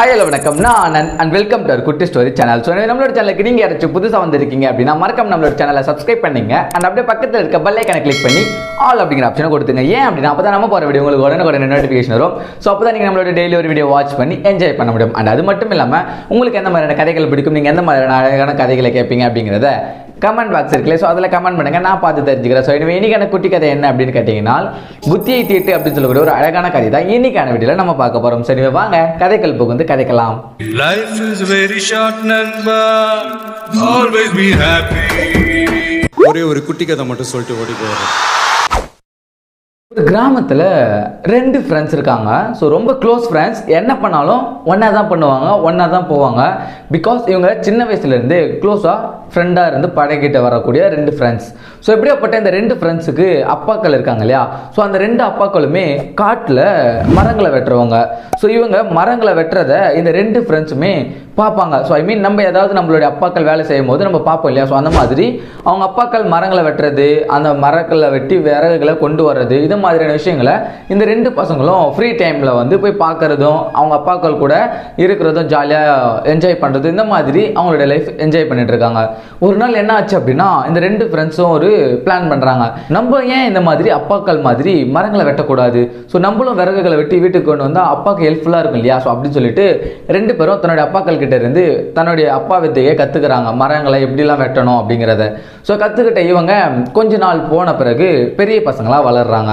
Hi hello வணக்கம். நான் and welcome to குட்டி ஸ்டோரி சேனல் ஸோ நம்மளோட சேனலுக்கு நீங்கள் யாராச்சும் புதுசாக வந்திருக்கீங்க அப்படின்னா மறக்காம நம்மளோட சேனலை சப்ஸ்கிரைப் பண்ணிங்க. அண்ட் அப்படியே பக்கத்தில் இருக்க பெல் ஐக்கனை கிளிக் பண்ணி ஆல் அப்படிங்கிற ஆப்ஷனை கொடுத்துங்க. ஏன் அப்படின்னா அப்போ தான் நம்ம போகிற வீடியோ உங்களுக்கு உடனே உடனே நோட்டிஃபிகேஷன் வரும். ஸோ அப்போ தான் நீங்கள் நம்மளோட டெய்லி ஒரு வீடியோ வாட்ச் பண்ணி என்ஜாய் பண்ண முடியும். அண்ட் அது மட்டும் இல்லாமல் உங்களுக்கு எந்த மாதிரியான கதைகள் பிடிக்கும்? நீங்கள் எந்த மாதிரியான அழகான கதைகளை கேட்பீங்க அப்படிங்கிறத கமெண்ட் பாக்ஸ் இருக்குல்ல ஸோ அதில் கமெண்ட் பண்ணுங்க நான் பார்த்து தெரிஞ்சுக்கிறேன் ஸோ எனவே இன்னைக்கான குட்டி கதை என்ன அப்படின்னு கேட்டிங்கன்னா புத்தியை தீட்டு அப்படின்னு சொல்லக்கூடிய ஒரு அழகான கதை தான் இன்னைக்கான வீடியோவில் நம்ம பார்க்க போகிறோம் சரி வாங்க கதைகள் புகுந்து கதைக்கலாம் Life is very short, Nanba. Always be happy. ஒரே ஒரு குட்டி கதை மட்டும் சொல்லிட்டு ஓடி போயிடுறேன் ஒரு கிராமத்தில் ரெண்டு ஃப்ரெண்ட்ஸ் இருக்காங்க. ஸோ ரொம்ப க்ளோஸ் ஃப்ரெண்ட்ஸ் என்ன பண்ணாலும் ஒன்றா தான் பண்ணுவாங்க ஒன்றா தான் போவாங்க. பிகாஸ் இவங்க சின்ன வயசுலேருந்து க்ளோஸாக ஃப்ரெண்டாக இருந்து பழகிட்டு வரக்கூடிய ரெண்டு ஃப்ரெண்ட்ஸ் ஸோ எப்படியாப்பட்ட இந்த ரெண்டு ஃப்ரெண்ட்ஸுக்கு அப்பாக்கள் இருக்காங்க இல்லையா? ஸோ அந்த ரெண்டு அப்பாக்களுமே காட்டில் மரங்களை வெட்டுறவங்க. ஸோ இவங்க மரங்களை வெட்டுறதை இந்த ரெண்டு ஃப்ரெண்ட்ஸுமே பார்ப்பாங்க. ஸோ ஐ மீன் நம்ம ஏதாவது நம்மளுடைய அப்பாக்கள் வேலை செய்யும் போது நம்ம பார்ப்போம் இல்லையா? ஸோ அந்த மாதிரி அவங்க அப்பாக்கள் மரங்களை வெட்டுறது அந்த மரங்களை வெட்டி விறகுகளை கொண்டு வர்றது இது மாதிரியான விஷயங்களை இந்த ரெண்டு பசங்களும் ஃப்ரீ டைமில் வந்து போய் பார்க்கறதும் அவங்க அப்பாக்கள் கூட இருக்கிறதும் ஜாலியாக என்ஜாய் பண்ணுறது இந்த மாதிரி அவங்களுடைய லைஃப் என்ஜாய் பண்ணிட்டு இருக்காங்க. ஒரு நாள் என்ன ஆச்சு அப்படின்னா இந்த ரெண்டு ஃப்ரெண்ட்ஸும் ஒரு பிளான் பண்ணுறாங்க நம்ம ஏன் இந்த மாதிரி அப்பாக்கள் மாதிரி மரங்களை வெட்டக்கூடாது? ஸோ நம்மளும் விறகுகளை வெட்டி வீட்டுக்கு கொண்டு வந்தால் அப்பாவுக்கு ஹெல்ப்ஃபுல்லாக இருக்கும் இல்லையா? ஸோ அப்படின்னு சொல்லிட்டு ரெண்டு பேரும் தன்னுடைய அப்பாக்கள் கிட்ட இருந்து தன்னுடைய அப்பா வித்தையை கற்றுக்குறாங்க மரங்களை எப்படிலாம் வெட்டணும் அப்படிங்கிறத. ஸோ கற்றுக்கிட்ட இவங்க கொஞ்ச நாள் போன பிறகு பெரிய பசங்களாக வளர்றாங்க.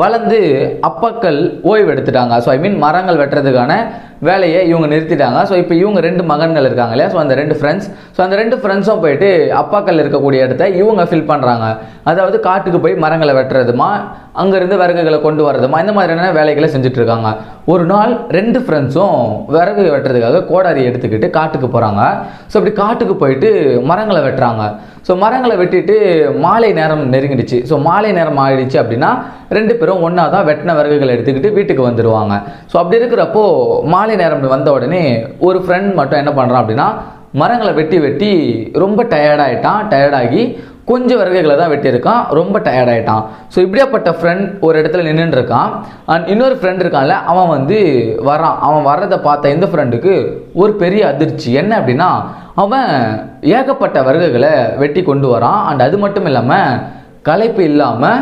வளர்ந்து அப்பாக்கள் ஓய்வு எடுத்துட்டாங்க ஸோ ஐ மீன் மரங்கள் வெட்டுறதுக்கான வேலையை இவங்க நிறுத்திட்டாங்க. ஸோ இப்போ இவங்க ரெண்டு மகன்கள் இருக்காங்க இல்லையா? ஸோ அந்த ரெண்டு ஃப்ரெண்ட்ஸ் ஸோ அந்த ரெண்டு ஃப்ரெண்ட்ஸும் போயிட்டு அப்பாக்கள் இருக்கக்கூடிய இடத்த இவங்க ஃபில் பண்ணுறாங்க அதாவது காட்டுக்கு போய் மரங்களை வெட்டுறதுமா அங்கேருந்து விறகுகளை கொண்டு வரதுமா இந்த மாதிரியான வேலைகளை செஞ்சுட்டு இருக்காங்க ஒரு நாள் ரெண்டு ஃப்ரெண்ட்ஸும் விறகு வெட்டுறதுக்காக கோடாரி எடுத்துக்கிட்டு காட்டுக்கு போகிறாங்க ஸோ அப்படி காட்டுக்கு போயிட்டு மரங்களை வெட்டுறாங்க. ஸோ மரங்களை வெட்டிட்டு மாலை நேரம் நெருங்கிடுச்சு. ஸோ மாலை நேரம் ஆகிடுச்சு அப்படின்னா ரெண்டு பேரும் ஒன்றா தான் வெட்டின விறகுகளை எடுத்துக்கிட்டு வீட்டுக்கு வந்துடுவாங்க ஸோ அப்படி இருக்கிறப்போ மாலை நேரம் வந்த உடனே ஒரு ஃப்ரெண்ட் மட்டும் என்ன பண்ணுறான் அப்படின்னா மரங்களை வெட்டி வெட்டி ரொம்ப டயர்டாயிட்டான் டயர்டாகி கொஞ்சம் விறகுகளை தான் வெட்டியிருக்கான். ரொம்ப டயர்டாயிட்டான் ஸோ இப்படியாப்பட்ட ஃப்ரெண்ட் ஒரு இடத்துல நின்றுருக்கான் அண்ட் இன்னொரு ஃப்ரெண்ட் இருக்கான்ல அவன் வந்து வரான் அவன் வர்றதை பார்த்த இந்த ஃப்ரெண்டுக்கு ஒரு பெரிய அதிர்ச்சி. என்ன அப்படின்னா அவன் ஏகப்பட்ட விறகுகளை வெட்டி கொண்டு வரான். அண்ட் அது மட்டும் இல்லாமல் களைப்பு இல்லாமல்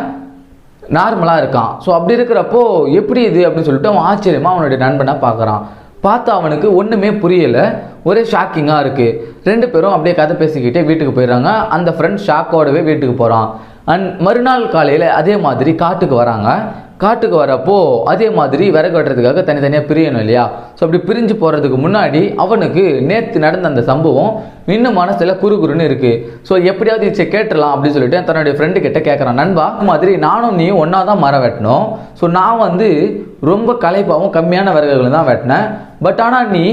நார்மலாக இருக்கான். ஸோ அப்படி இருக்கிறப்போ எப்படி இது அப்படின்னு சொல்லிட்டு அவன் ஆச்சரியமாக அவனுடைய நண்பனாக பார்க்குறான். பார்த்தா அவனுக்கு ஒன்றுமே புரியலை. ஒரே ஷாக்கிங்காக இருக்குது ரெண்டு பேரும் அப்படியே கதை பேசிக்கிட்டே வீட்டுக்கு போயிடுறாங்க. அந்த ஃப்ரெண்ட் ஷாக்கோடவே வீட்டுக்கு போகிறான் அண்ட் மறுநாள் காலையில் அதே மாதிரி காட்டுக்கு வராங்க. காட்டுக்கு வரப்போ அதே மாதிரி விறகு வெட்டுறதுக்காக தனித்தனியாக பிரியணும் இல்லையா? ஸோ அப்படி பிரிஞ்சு போகிறதுக்கு முன்னாடி அவனுக்கு நேற்று நடந்த அந்த சம்பவம் இன்னும் மனசில் குறுகுறுன்னு இருக்குது ஸோ எப்படியாவது இச்சை கேட்டுடலாம் அப்படின்னு சொல்லிட்டு தன்னுடைய ஃப்ரெண்டு கிட்ட கேட்குறான் நண்பா மாதிரி நானும் நீ ஒன்றா தான் மரம் வெட்டணும் ஸோ நான் வந்து ரொம்ப கலைப்பாகவும் கம்மியான விறகுகளும் தான் வெட்டினேன். பட் ஆனால் நீ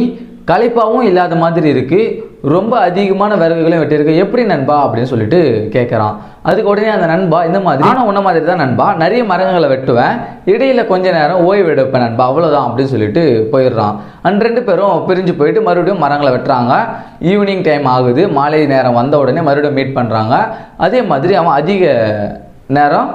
களைப்பாகவும் இல்லாத மாதிரி இருக்குது ரொம்ப அதிகமான விறகுகளையும் வெட்டியிருக்கு. எப்படி நண்பா? அப்படின்னு சொல்லிட்டு கேட்குறான் அதுக்கு உடனே அந்த நண்பா இந்த மாதிரி ஆனால் உன்ன மாதிரி தான் நண்பா. நிறைய மரங்களை வெட்டுவேன். இடையில கொஞ்ச நேரம் ஓய்வு எடுப்பேன் நண்பா. அவ்வளோதான் அப்படின்னு சொல்லிட்டு போயிடுறான். அண்ட் ரெண்டு பேரும் பிரிஞ்சு போயிட்டு மறுபடியும் மரங்களை வெட்டுறாங்க. ஈவினிங் டைம் ஆகுது. மாலை நேரம் வந்த உடனே மறுபடியும் மீட் பண்ணுறாங்க அதே மாதிரி அவன் அதிக நேரம்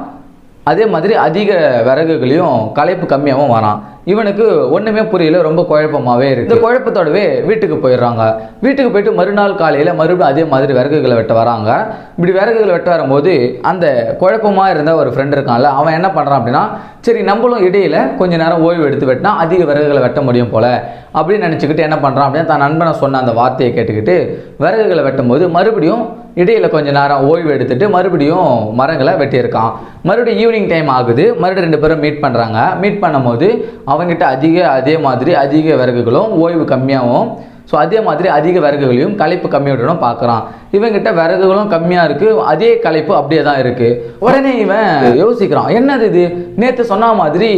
அதே மாதிரி அதிக விறகுகளையும் களைப்பு கம்மியாகவும் வரான். இவனுக்கு ஒன்றுமே புரியல ரொம்ப குழப்பமாகவே இருக்கு. இந்த குழப்பத்தோடவே வீட்டுக்கு போயிடுறாங்க. வீட்டுக்கு போயிட்டு மறுநாள் காலையில் மறுபடியும் அதே மாதிரி விறகுகளை வெட்ட வராங்க. இப்படி விறகுகளை வெட்ட வரும்போது அந்த குழப்பமாக இருந்த ஒரு ஃப்ரெண்ட் இருக்கான்ல அவன் என்ன பண்ணுறான் அப்படின்னா சரி நம்மளும் இடையில கொஞ்ச நேரம் ஓய்வு எடுத்து வெட்டினா அதிக விறகுகளை வெட்ட முடியும் போல அப்படின்னு நினச்சிக்கிட்டு என்ன பண்ணுறான் அப்படின்னா தன் நண்பனை சொன்ன அந்த வார்த்தையை கேட்டுக்கிட்டு விறகுகளை வெட்டும்போது மறுபடியும் இடையில கொஞ்ச நேரம் ஓய்வு எடுத்துட்டு மறுபடியும் மரங்களை வெட்டியிருக்கான். மறுபடியும் ஈவினிங் டைம் ஆகுது. மறுபடியும் ரெண்டு பேரும் மீட் பண்ணுறாங்க மீட் பண்ணும்போது அவங்ககிட்ட அதிக அதே மாதிரி அதிக விறகுகளும் ஓய்வு கம்மியாகவும் ஸோ அதே மாதிரி அதிக விறகுகளையும் களைப்பு கம்மியோடனும் பார்க்குறான். இவங்கிட்ட விறகுகளும் கம்மியாக இருக்குது அதே களைப்பு அப்படியே தான் இருக்குது உடனே இவன் யோசிக்கிறான். என்னது இது? நேற்று சொன்ன மாதிரி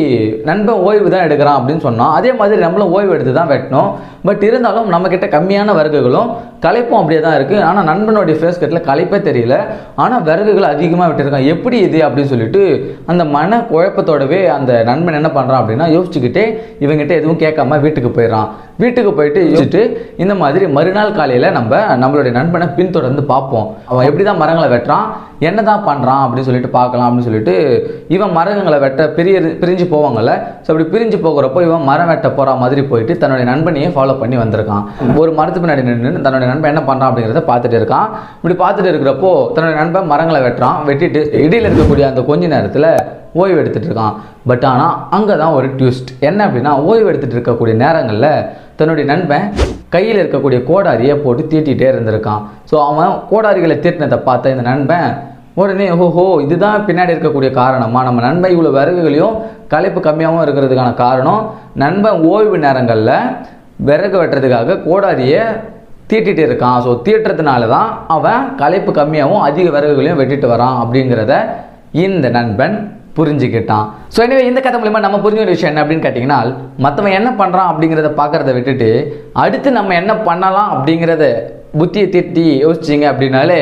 நண்பன் ஓய்வு தான் எடுக்கிறான் அப்படின்னு சொன்னான். அதே மாதிரி நம்மளும் ஓய்வு எடுத்து தான் வெட்டணும். பட் இருந்தாலும் நம்மக்கிட்ட கம்மியான விறகுகளும் களைப்பும் அப்படியே தான் இருக்குது ஆனால் நண்பனுடைய ஃபேஸ் கட்டில் களைப்பே தெரியல. ஆனால் விறகுகள் அதிகமாக விட்டுருக்கான். எப்படி இது அப்படின்னு சொல்லிட்டு அந்த மன குழப்பத்தோடவே அந்த நண்பன் என்ன பண்ணுறான் அப்படின்னா யோசிச்சுக்கிட்டே இவங்கிட்ட எதுவும் கேட்காம வீட்டுக்கு போயிடுறான். வீட்டுக்கு போயிட்டு யோசிச்சுட்டு இந்த மாதிரி மறுநாள் காலையில் நம்ம நம்மளுடைய நண்பனை பின்தொடர்ந்து பார்ப்போம். அவன் எப்படி தான் மரங்களை வெட்டுறான்? என்ன தான் பண்ணுறான் அப்படின்னு சொல்லிட்டு பார்க்கலாம் அப்படின்னு சொல்லிட்டு இவன் மரங்களை வெட்ட பிரிய பிரிஞ்சு போவாங்கல்ல. ஸோ அப்படி பிரிஞ்சு போகிறப்போ இவன் மரம் வெட்ட போகிற மாதிரி போயிட்டு தன்னுடைய நண்பனையே ஃபாலோ பண்ணி வந்திருக்கான். ஒரு மரத்து பின்னாடி நின்று தன்னுடைய நண்பன் என்ன பண்ணுறான் அப்படிங்கிறத பார்த்துட்டு இருக்கான். இப்படி பார்த்துட்டு இருக்கிறப்போ தன்னுடைய நண்பன் மரங்களை வெட்டுறான். வெட்டிட்டு இடையில் இருக்கக்கூடிய அந்த கொஞ்ச நேரத்தில் ஓய்வு எடுத்துட்டு இருக்கான் பட் ஆனால் அங்கே தான் ஒரு ட்விஸ்ட் என்ன அப்படின்னா ஓய்வு எடுத்துகிட்டு இருக்கக்கூடிய நேரங்களில் தன்னுடைய நண்பன் கையில் இருக்கக்கூடிய கோடாரியை போட்டு தீட்டிகிட்டே இருந்திருக்கான். ஸோ அவன் கோடாரிகளை தீட்டினதை பார்த்த இந்த நண்பன் உடனே ஓஹோ இதுதான் பின்னாடி இருக்கக்கூடிய காரணமாக நம்ம நண்பன் இவ்வளோ விறகுகளையும் களைப்பு கம்மியாகவும் இருக்கிறதுக்கான காரணம். நண்பன் ஓய்வு நேரங்களில் விறகு வெட்டுறதுக்காக கோடாரியை தீட்டிகிட்டு இருக்கான். ஸோ தீட்டுறதுனால தான் அவன் களைப்பு கம்மியாகவும் அதிக விறகுகளையும் வெட்டிட்டு வரான். அப்படிங்கிறத இந்த நண்பன் புரிஞ்சுக்கிட்டான். ஸோ எனவே இந்த கதை மூலிமா நம்ம புரிஞ்சுக்கிற விஷயம் என்ன அப்படின்னு கேட்டிங்கன்னா மற்றவன் என்ன பண்ணுறான் அப்படிங்கிறத பார்க்குறத விட்டுட்டு அடுத்து நம்ம என்ன பண்ணலாம் அப்படிங்கிறத புத்தியை திட்டி யோசிச்சிங்க அப்படின்னாலே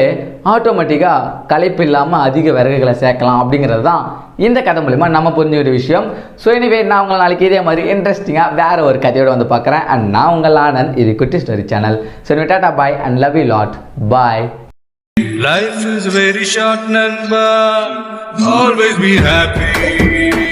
ஆட்டோமேட்டிக்காக களைப்பு இல்லாமல் அதிக விறகுகளை சேர்க்கலாம் அப்படிங்கிறது தான் இந்த கதை மூலிமா நம்ம புரிஞ்சுக்கிற விஷயம். ஸோ எனவே நான் உங்களை நாளைக்கு இதே மாதிரி இன்ட்ரெஸ்டிங்காக வேறு ஒரு கதையோட வந்து பார்க்குறேன். அண்ட் நான் உங்கள் ஆனந்த் இது குட்டி story channel so tata bye and love you lot bye Life is very short, Nanba. Always be happy.